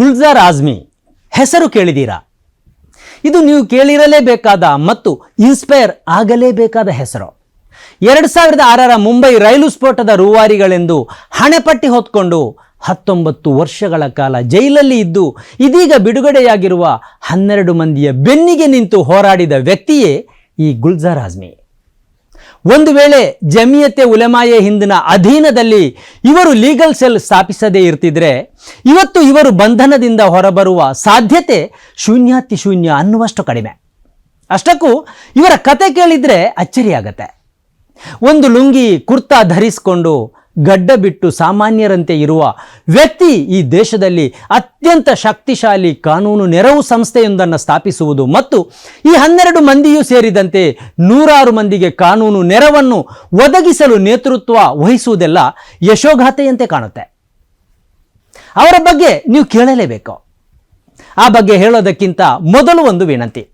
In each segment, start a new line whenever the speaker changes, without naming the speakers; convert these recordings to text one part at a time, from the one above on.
ಗುಲ್ಜಾರ್ ಆಜ್ಮಿ, ಹೆಸರು ಕೇಳಿದ್ದೀರಾ ಇದು ನೀವು ಕೇಳಿರಲೇಬೇಕಾದ ಮತ್ತು ಇನ್ಸ್ಪೈರ್ ಆಗಲೇಬೇಕಾದ ಹೆಸರು. ಎರಡು ಸಾವಿರದ ಆರರ ಮುಂಬೈ ರೈಲು ಸ್ಫೋಟದ ರೂವಾರಿಗಳೆಂದು ಹಣೆಪಟ್ಟಿ ಹೊತ್ಕೊಂಡು ಹತ್ತೊಂಬತ್ತು ವರ್ಷಗಳ ಕಾಲ ಜೈಲಲ್ಲಿ ಇದ್ದು ಇದೀಗ ಬಿಡುಗಡೆಯಾಗಿರುವ ಹನ್ನೆರಡು ಮಂದಿಯ ಬೆನ್ನಿಗೆ ನಿಂತು ಹೋರಾಡಿದ ವ್ಯಕ್ತಿಯೇ ಈ ಗುಲ್ಜಾರ್ ಆಜ್ಮಿ. ಒಂದು ವೇಳೆ ಜಮಿಯತೆ ಉಲೆಮಾಯೆ ಹಿಂದಿನ ಅಧೀನದಲ್ಲಿ ಇವರು ಲೀಗಲ್ ಸೆಲ್ ಸ್ಥಾಪಿಸದೇ ಇರ್ತಿದ್ರೆ, ಇವತ್ತು ಇವರು ಬಂಧನದಿಂದ ಹೊರಬರುವ ಸಾಧ್ಯತೆ ಶೂನ್ಯಾತಿ ಶೂನ್ಯ ಅನ್ನುವಷ್ಟು ಕಡಿಮೆ. ಅಷ್ಟಕ್ಕೂ ಇವರ ಕತೆ ಕೇಳಿದ್ರೆ ಅಚ್ಚರಿಯಾಗತ್ತೆ. ಒಂದು ಲುಂಗಿ ಕುರ್ತಾ ಧರಿಸಿಕೊಂಡು ಗಡ್ಡ ಬಿಟ್ಟು ಸಾಮಾನ್ಯರಂತೆ ಇರುವ ವ್ಯಕ್ತಿ ಈ ದೇಶದಲ್ಲಿ ಅತ್ಯಂತ ಶಕ್ತಿಶಾಲಿ ಕಾನೂನು ನೆರವು ಸಂಸ್ಥೆಯೊಂದನ್ನು ಸ್ಥಾಪಿಸುವುದು ಮತ್ತು ಈ ಹನ್ನೆರಡು ಮಂದಿಯೂ ಸೇರಿದಂತೆ ನೂರಾರು ಮಂದಿಗೆ ಕಾನೂನು ನೆರವನ್ನು ಒದಗಿಸಲು ನೇತೃತ್ವ ವಹಿಸುವುದೆಲ್ಲ ಯಶೋಗಾಥೆಯಂತೆ ಕಾಣುತ್ತೆ. ಅವರ ಬಗ್ಗೆ ನೀವು ಕೇಳಲೇಬೇಕು. ಆ ಬಗ್ಗೆ ಹೇಳೋದಕ್ಕಿಂತ ಮೊದಲು ಒಂದು ವಿನಂತಿ.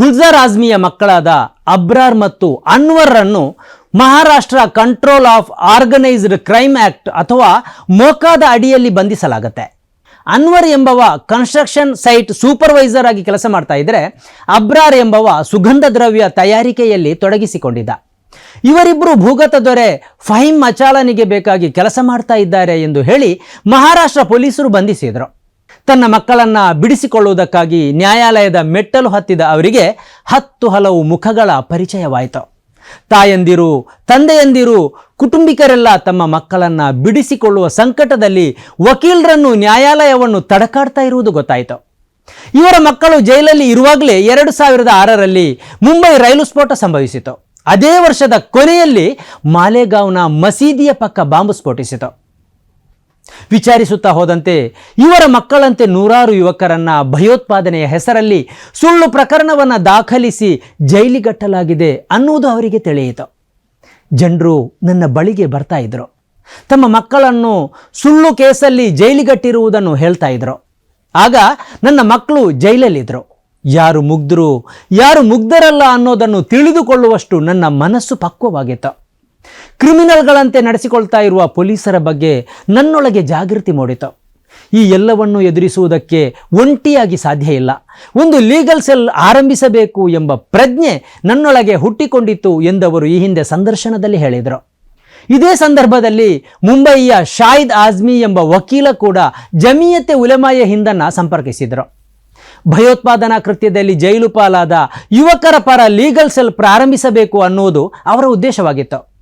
ಗುಲ್ಜಾರ್ ಆಜ್ಮಿಯ ಮಕ್ಕಳಾದ ಅಬ್ರಾರ್ ಮತ್ತು ಅನ್ವರ್ರನ್ನು Maharashtra control of organised crime act ಅಥವಾ ಮೋಕಾದ ಅಡಿಯಲ್ಲಿ ಬಂಧಿಸಲಾಗುತ್ತೆ. ಅನ್ವರ್ ಎಂಬವ ಕನ್ಸ್ಟ್ರಕ್ಷನ್ ಸೈಟ್ ಸೂಪರ್ವೈಸರ್ ಆಗಿ ಕೆಲಸ ಮಾಡ್ತಾ ಇದ್ದರೆ ಅಬ್ರಾರ್ ಎಂಬವ ಸುಗಂಧ ದ್ರವ್ಯ ತಯಾರಿಕೆಯಲ್ಲಿ ತೊಡಗಿಸಿಕೊಂಡಿದ್ದ. ಇವರಿಬ್ಬರು ಭೂಗತ ದೊರೆ ಫಹೀಮ್ ಮಚಾಲನಿಗೆ ಬೇಕಾಗಿ ಕೆಲಸ ಮಾಡ್ತಾ ಇದ್ದಾರೆ ಎಂದು ಹೇಳಿ ಮಹಾರಾಷ್ಟ್ರ ಪೊಲೀಸರು ಬಂಧಿಸಿದರು. ತನ್ನ ಮಕ್ಕಳನ್ನ ಬಿಡಿಸಿಕೊಳ್ಳುವುದಕ್ಕಾಗಿ ನ್ಯಾಯಾಲಯದ ಮೆಟ್ಟಲು ಹತ್ತಿದ ಅವರಿಗೆ ಹತ್ತು ಹಲವು ಮುಖಗಳ ಪರಿಚಯವಾಯಿತು. ತಾಯಂದಿರು, ತಂದೆಯಂದಿರು, ಕುಟುಂಬಿಕರೆಲ್ಲ ತಮ್ಮ ಮಕ್ಕಳನ್ನ ಬಿಡಿಸಿಕೊಳ್ಳುವ ಸಂಕಟದಲ್ಲಿ ವಕೀಲರನ್ನು ನ್ಯಾಯಾಲಯವನ್ನು ತಡಕಾಡ್ತಾ ಇರುವುದು ಗೊತ್ತಾಯಿತು. ಇವರ ಮಕ್ಕಳು ಜೈಲಲ್ಲಿ ಇರುವಾಗಲೇ ಎರಡು ಸಾವಿರದ ಆರರಲ್ಲಿ ಮುಂಬೈ ರೈಲು ಸ್ಫೋಟ ಸಂಭವಿಸಿತು. ಅದೇ ವರ್ಷದ ಕೊನೆಯಲ್ಲಿ ಮಾಲೆಗಾಂವ್ನ ಮಸೀದಿಯ ಪಕ್ಕ ಬಾಂಬು ಸ್ಫೋಟಿಸಿತು. ವಿಚಾರಿಸುತ್ತಾ ಹೋದಂತೆ ಇವರ ಮಕ್ಕಳಂತೆ ನೂರಾರು ಯುವಕರನ್ನ ಭಯೋತ್ಪಾದನೆಯ ಹೆಸರಲ್ಲಿ ಸುಳ್ಳು ಪ್ರಕರಣವನ್ನು ದಾಖಲಿಸಿ ಜೈಲಿಗಟ್ಟಲಾಗಿದೆ ಅನ್ನುವುದು ಅವರಿಗೆ ತಿಳಿಯಿತು. ಜನರು ನನ್ನ ಬಳಿಗೆ ಬರ್ತಾ ಇದ್ರು. ತಮ್ಮ ಮಕ್ಕಳನ್ನು ಸುಳ್ಳು ಕೇಸಲ್ಲಿ ಜೈಲಿಗಟ್ಟಿರುವುದನ್ನು ಹೇಳ್ತಾ ಇದ್ರು. ಆಗ ನನ್ನ ಮಕ್ಕಳು ಜೈಲಲ್ಲಿದ್ದರು ಯಾರು ಮುಗ್ಧರು ಯಾರು ಮುಗ್ಧರಲ್ಲ ಅನ್ನೋದನ್ನು ತಿಳಿದುಕೊಳ್ಳುವಷ್ಟು ನನ್ನ ಮನಸ್ಸು ಪಕ್ವವಾಗಿತ್ತು. ಕ್ರಿಮಿನಲ್ಗಳಂತೆ ನಡೆಸಿಕೊಳ್ತಾ ಇರುವ ಪೊಲೀಸರ ಬಗ್ಗೆ ನನ್ನೊಳಗೆ ಜಾಗೃತಿ ಮೂಡಿತು. ಈ ಎಲ್ಲವನ್ನು ಎದುರಿಸುವುದಕ್ಕೆ ಒಂಟಿಯಾಗಿ ಸಾಧ್ಯ ಇಲ್ಲ. ಒಂದು ಲೀಗಲ್ ಸೆಲ್ ಆರಂಭಿಸಬೇಕು ಎಂಬ ಪ್ರಜ್ಞೆ ನನ್ನೊಳಗೆ ಹುಟ್ಟಿಕೊಂಡಿತ್ತು ಎಂದವರು ಈ ಹಿಂದೆ ಸಂದರ್ಶನದಲ್ಲಿ ಹೇಳಿದರು. ಇದೇ ಸಂದರ್ಭದಲ್ಲಿ ಮುಂಬಯಿಯ ಶಾಹಿದ್ ಆಜ್ಮಿ ಎಂಬ ವಕೀಲ ಕೂಡ ಜಮೀಯತೆ ಉಲೆಮಾಯ ಹಿಂದನ್ನ ಸಂಪರ್ಕಿಸಿದರು. ಭಯೋತ್ಪಾದನಾ ಕೃತ್ಯದಲ್ಲಿ ಜೈಲು ಪಾಲಾದ ಯುವಕರ ಪರ ಲೀಗಲ್ ಸೆಲ್ ಪ್ರಾರಂಭಿಸಬೇಕು ಅನ್ನುವುದು ಅವರ ಉದ್ದೇಶವಾಗಿತ್ತು.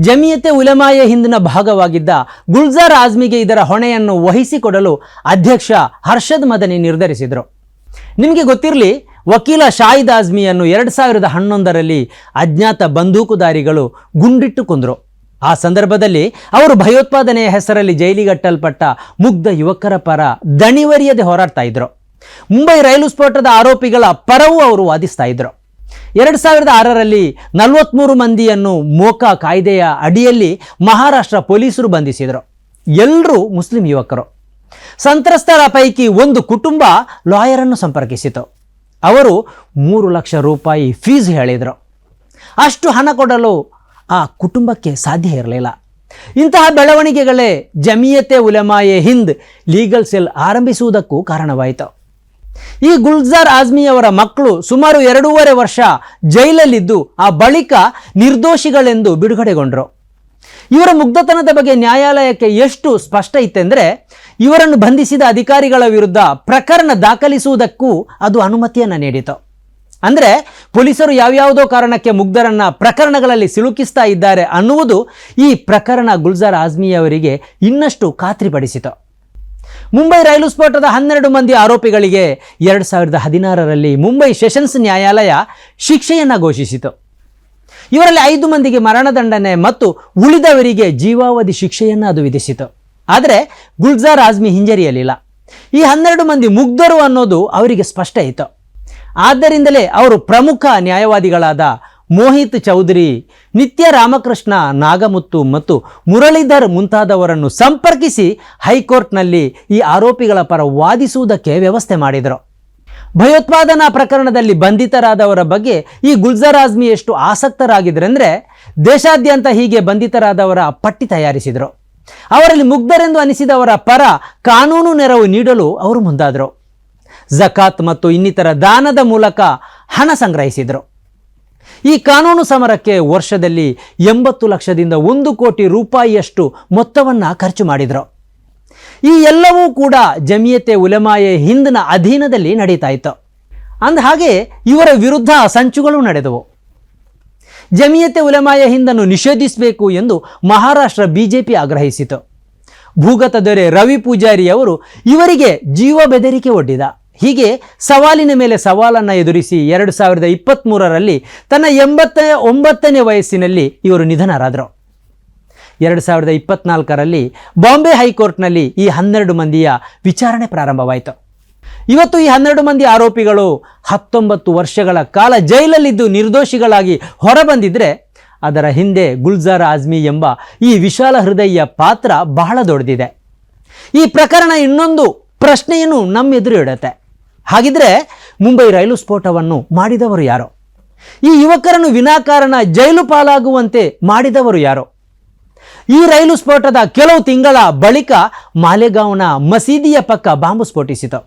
ಜಮಿಯತೆ ಉಲಮಾಯ ಹಿಂದಿನ ಭಾಗವಾಗಿದ್ದ ಗುಲ್ಜಾರ್ ಆಜ್ಮಿಗೆ ಇದರ ಹೊಣೆಯನ್ನು ವಹಿಸಿಕೊಡಲು ಅಧ್ಯಕ್ಷ ಹರ್ಷದ್ ಮದನಿ ನಿರ್ಧರಿಸಿದರು. ನಿಮಗೆ ಗೊತ್ತಿರಲಿ, ವಕೀಲ ಶಾಹಿದ್ ಆಜ್ಮಿಯನ್ನು ಎರಡು ಸಾವಿರದ ಹನ್ನೊಂದರಲ್ಲಿ ಅಜ್ಞಾತ ಬಂದೂಕುದಾರಿಗಳು ಗುಂಡಿಟ್ಟು ಕೊಂದರು. ಆ ಸಂದರ್ಭದಲ್ಲಿ ಅವರು ಭಯೋತ್ಪಾದನೆಯ ಹೆಸರಲ್ಲಿ ಜೈಲಿಗಟ್ಟಲ್ಪಟ್ಟ ಮುಗ್ಧ ಯುವಕರ ಪರ ದಣಿವರಿಯದೆ ಹೋರಾಡ್ತಾ ಇದ್ರು. ಮುಂಬೈ ರೈಲು ಸ್ಫೋಟದ ಆರೋಪಿಗಳ ಪರವೂ ಅವರು ವಾದಿಸ್ತಾ ಇದ್ರು. ಎರಡು ಸಾವಿರದ ಆರರಲ್ಲಿ ನಲವತ್ತ್ಮೂರು ಮಂದಿಯನ್ನು ಮೋಕಾ ಕಾಯ್ದೆಯ ಅಡಿಯಲ್ಲಿ ಮಹಾರಾಷ್ಟ್ರ ಪೊಲೀಸರು ಬಂಧಿಸಿದರು. ಎಲ್ಲರೂ ಮುಸ್ಲಿಂ ಯುವಕರು. ಸಂತ್ರಸ್ತರ ಪೈಕಿ ಒಂದು ಕುಟುಂಬ ಲಾಯರನ್ನು ಸಂಪರ್ಕಿಸಿತು. ಅವರು ಮೂರು ಲಕ್ಷ ರೂಪಾಯಿ ಫೀಸ್ ಹೇಳಿದರು. ಅಷ್ಟು ಹಣ ಕೊಡಲು ಆ ಕುಟುಂಬಕ್ಕೆ ಸಾಧ್ಯ ಇರಲಿಲ್ಲ. ಇಂತಹ ಬೆಳವಣಿಗೆಗಳೇ ಜಮೀಯತೆ ಉಲೆಮಾಯೆ ಹಿಂದ್ ಲೀಗಲ್ ಸೆಲ್ ಆರಂಭಿಸುವುದಕ್ಕೂ ಕಾರಣವಾಯಿತು. ಈ ಗುಲ್ಜಾರ್ ಆಜ್ಮಿಯವರ ಮಕ್ಕಳು ಸುಮಾರು ಎರಡೂವರೆ ವರ್ಷ ಜೈಲಲ್ಲಿದ್ದು ಆ ಬಳಿಕ ನಿರ್ದೋಷಿಗಳೆಂದು ಬಿಡುಗಡೆಗೊಂಡರು. ಇವರ ಮುಗ್ಧತನದ ಬಗ್ಗೆ ನ್ಯಾಯಾಲಯಕ್ಕೆ ಎಷ್ಟು ಸ್ಪಷ್ಟ ಇತ್ತೆಂದರೆ, ಇವರನ್ನು ಬಂಧಿಸಿದ ಅಧಿಕಾರಿಗಳ ವಿರುದ್ಧ ಪ್ರಕರಣ ದಾಖಲಿಸುವುದಕ್ಕೂ ಅದು ಅನುಮತಿಯನ್ನು ನೀಡಿತು ಅಂದರೆ, ಪೊಲೀಸರು ಯಾವ್ಯಾವುದೋ ಕಾರಣಕ್ಕೆ ಮುಗ್ಧರನ್ನ ಪ್ರಕರಣಗಳಲ್ಲಿ ಸಿಲುಕಿಸ್ತಾ ಇದ್ದಾರೆ ಅನ್ನುವುದು ಈ ಪ್ರಕರಣ ಗುಲ್ಜಾರ್ ಆಜ್ಮಿಯವರಿಗೆ ಇನ್ನಷ್ಟು ಖಾತ್ರಿಪಡಿಸಿತು ಮುಂಬೈ ರೈಲು ಸ್ಫೋಟದ ಹನ್ನೆರಡು ಮಂದಿ ಆರೋಪಿಗಳಿಗೆ ಎರಡು ಸಾವಿರದ ಹದಿನಾರರಲ್ಲಿ ಮುಂಬೈ ಸೆಷನ್ಸ್ ನ್ಯಾಯಾಲಯ ಶಿಕ್ಷೆಯನ್ನು ಘೋಷಿಸಿತು. ಇವರಲ್ಲಿ ಐದು ಮಂದಿಗೆ ಮರಣದಂಡನೆ ಮತ್ತು ಉಳಿದವರಿಗೆ ಜೀವಾವಧಿ ಶಿಕ್ಷೆಯನ್ನು ಅದು ವಿಧಿಸಿತು. ಆದರೆ ಗುಲ್ಜಾರ್ ಆಜ್ಮಿ ಹಿಂಜರಿಯಲಿಲ್ಲ. ಈ ಹನ್ನೆರಡು ಮಂದಿ ಮುಗ್ಧರು ಅನ್ನೋದು ಅವರಿಗೆ ಸ್ಪಷ್ಟ ಇತ್ತು. ಆದ್ದರಿಂದಲೇ ಅವರು ಪ್ರಮುಖ ನ್ಯಾಯವಾದಿಗಳಾದ ಮೋಹಿತ್ ಚೌಧರಿ, ನಿತ್ಯ ರಾಮಕೃಷ್ಣ, ನಾಗಮುತ್ತು ಮತ್ತು ಮುರಳೀಧರ್ ಮುಂತಾದವರನ್ನು ಸಂಪರ್ಕಿಸಿ ಹೈಕೋರ್ಟ್ನಲ್ಲಿ ಈ ಆರೋಪಿಗಳ ಪರ ವಾದಿಸುವುದಕ್ಕೆ ವ್ಯವಸ್ಥೆ ಮಾಡಿದರು. ಭಯೋತ್ಪಾದನಾ ಪ್ರಕರಣದಲ್ಲಿ ಬಂಧಿತರಾದವರ ಬಗ್ಗೆ ಈ ಗುಲ್ಜರ್ ಆಜ್ಮಿ ಎಷ್ಟು ಆಸಕ್ತರಾಗಿದ್ದರೆಂದರೆ ದೇಶಾದ್ಯಂತ ಹೀಗೆ ಬಂಧಿತರಾದವರ ಪಟ್ಟಿ ತಯಾರಿಸಿದರು. ಅವರಲ್ಲಿ ಮುಗ್ಧರೆಂದು ಅನಿಸಿದವರ ಪರ ಕಾನೂನು ನೆರವು ನೀಡಲು ಅವರು ಮುಂದಾದರು. ಜಕಾತ್ ಮತ್ತು ಇನ್ನಿತರ ದಾನದ ಮೂಲಕ ಹಣ ಸಂಗ್ರಹಿಸಿದರು. ಈ ಕಾನೂನು ಸಮರಕ್ಕೆ ವರ್ಷದಲ್ಲಿ ಎಂಬತ್ತು ಲಕ್ಷದಿಂದ ಒಂದು ಕೋಟಿ ರೂಪಾಯಿಯಷ್ಟು ಮೊತ್ತವನ್ನು ಖರ್ಚು ಮಾಡಿದರು. ಈ ಎಲ್ಲವೂ ಕೂಡ ಜಮಿಯತೆ ಉಲೆಮಾಯೆ ಹಿಂದಿನ ಅಧೀನದಲ್ಲಿ ನಡೀತಾ ಇತ್ತು. ಅಂದ ಹಾಗೆ ಇವರ ವಿರುದ್ಧ ಸಂಚುಗಳು ನಡೆದವು. ಜಮಿಯತೆ ಉಲೆಮಾಯ ಹಿಂದನ್ನು ನಿಷೇಧಿಸಬೇಕು ಎಂದು ಮಹಾರಾಷ್ಟ್ರ ಬಿಜೆಪಿ ಆಗ್ರಹಿಸಿತು. ಭೂಗತ ದೊರೆ ರವಿ ಪೂಜಾರಿ ಅವರು ಇವರಿಗೆ ಜೀವ ಬೆದರಿಕೆ ಒಡ್ಡಿದ. ಹೀಗೆ ಸವಾಲಿನ ಮೇಲೆ ಸವಾಲನ್ನು ಎದುರಿಸಿ ಎರಡು ಸಾವಿರದ ಇಪ್ಪತ್ತ್ಮೂರರಲ್ಲಿ ತನ್ನ ಎಂಬತ್ತ ಒಂಬತ್ತನೇ ವಯಸ್ಸಿನಲ್ಲಿ ಇವರು ನಿಧನರಾದರು. ಎರಡು ಸಾವಿರದ ಇಪ್ಪತ್ನಾಲ್ಕರಲ್ಲಿ ಬಾಂಬೆ ಹೈಕೋರ್ಟ್ನಲ್ಲಿ ಈ ಹನ್ನೆರಡು ಮಂದಿಯ ವಿಚಾರಣೆ ಪ್ರಾರಂಭವಾಯಿತು. ಇವತ್ತು ಈ ಹನ್ನೆರಡು ಮಂದಿ ಆರೋಪಿಗಳು ಹತ್ತೊಂಬತ್ತು ವರ್ಷಗಳ ಕಾಲ ಜೈಲಲ್ಲಿದ್ದು ನಿರ್ದೋಷಿಗಳಾಗಿ ಹೊರಬಂದಿದ್ರೆ ಅದರ ಹಿಂದೆ ಗುಲ್ಜಾರ್ ಆಜ್ಮಿ ಎಂಬ ಈ ವಿಶಾಲ ಹೃದಯ ಪಾತ್ರ ಬಹಳ ದೊಡ್ಡದಿದೆ. ಈ ಪ್ರಕರಣ ಇನ್ನೊಂದು ಪ್ರಶ್ನೆಯನ್ನು ನಮ್ಮೆದುರು ಇಡುತ್ತೆ ಹಾಗಿದ್ರೆ ಮುಂಬೈ ರೈಲು ಸ್ಫೋಟವನ್ನು ಮಾಡಿದವರು ಯಾರು? ಈ ಯುವಕರನ್ನು ವಿನಾಕಾರಣ ಜೈಲು ಪಾಲಾಗುವಂತೆ ಮಾಡಿದವರು ಯಾರು? ಈ ರೈಲು ಸ್ಫೋಟದ ಕೆಲವು ತಿಂಗಳ ಬಳಿಕ ಮಾಲೆಗಾಂವ್ನ ಮಸೀದಿಯ ಪಕ್ಕ ಬಾಂಬು ಸ್ಫೋಟಿಸಿತು.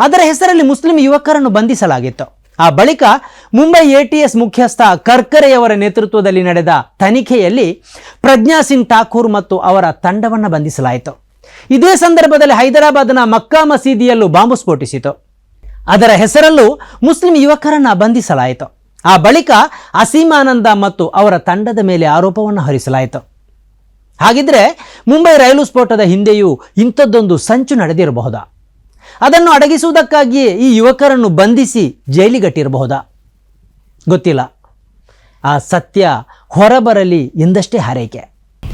ಅದರ ಹೆಸರಲ್ಲಿ ಮುಸ್ಲಿಂ ಯುವಕರನ್ನು ಬಂಧಿಸಲಾಗಿತ್ತು. ಆ ಬಳಿಕ ಮುಂಬೈ ಎಟಿಎಸ್ ಮುಖ್ಯಸ್ಥ ಕರ್ಕರೆಯವರ ನೇತೃತ್ವದಲ್ಲಿ ನಡೆದ ತನಿಖೆಯಲ್ಲಿ ಪ್ರಜ್ಞಾ ಸಿಂಗ್ ಠಾಕೂರ್ ಮತ್ತು ಅವರ ತಂಡವನ್ನು ಬಂಧಿಸಲಾಯಿತು. ಇದೇ ಸಂದರ್ಭದಲ್ಲಿ ಹೈದರಾಬಾದ್ನ ಮಕ್ಕಾ ಮಸೀದಿಯಲ್ಲೂ ಬಾಂಬು ಸ್ಫೋಟಿಸಿತು. ಅದರ ಹೆಸರಲ್ಲೂ ಮುಸ್ಲಿಂ ಯುವಕರನ್ನ ಬಂಧಿಸಲಾಯಿತು. ಆ ಬಳಿಕ ಅಸೀಮಾನಂದ ಮತ್ತು ಅವರ ತಂಡದ ಮೇಲೆ ಆರೋಪವನ್ನು ಹರಿಸಲಾಯಿತು. ಹಾಗಿದ್ರೆ ಮುಂಬೈ ರೈಲು ಸ್ಫೋಟದ ಹಿಂದೆಯೂ ಇಂಥದ್ದೊಂದು ಸಂಚು ನಡೆದಿರಬಹುದಾ? ಅದನ್ನು ಅಡಗಿಸುವುದಕ್ಕಾಗಿಯೇ ಈ ಯುವಕರನ್ನು ಬಂಧಿಸಿ ಜೈಲಿಗಟ್ಟಿರಬಹುದಾ? ಗೊತ್ತಿಲ್ಲ. ಆ ಸತ್ಯ ಹೊರಬರಲಿ ಎಂದಷ್ಟೇ ಹಾರೈಕೆ.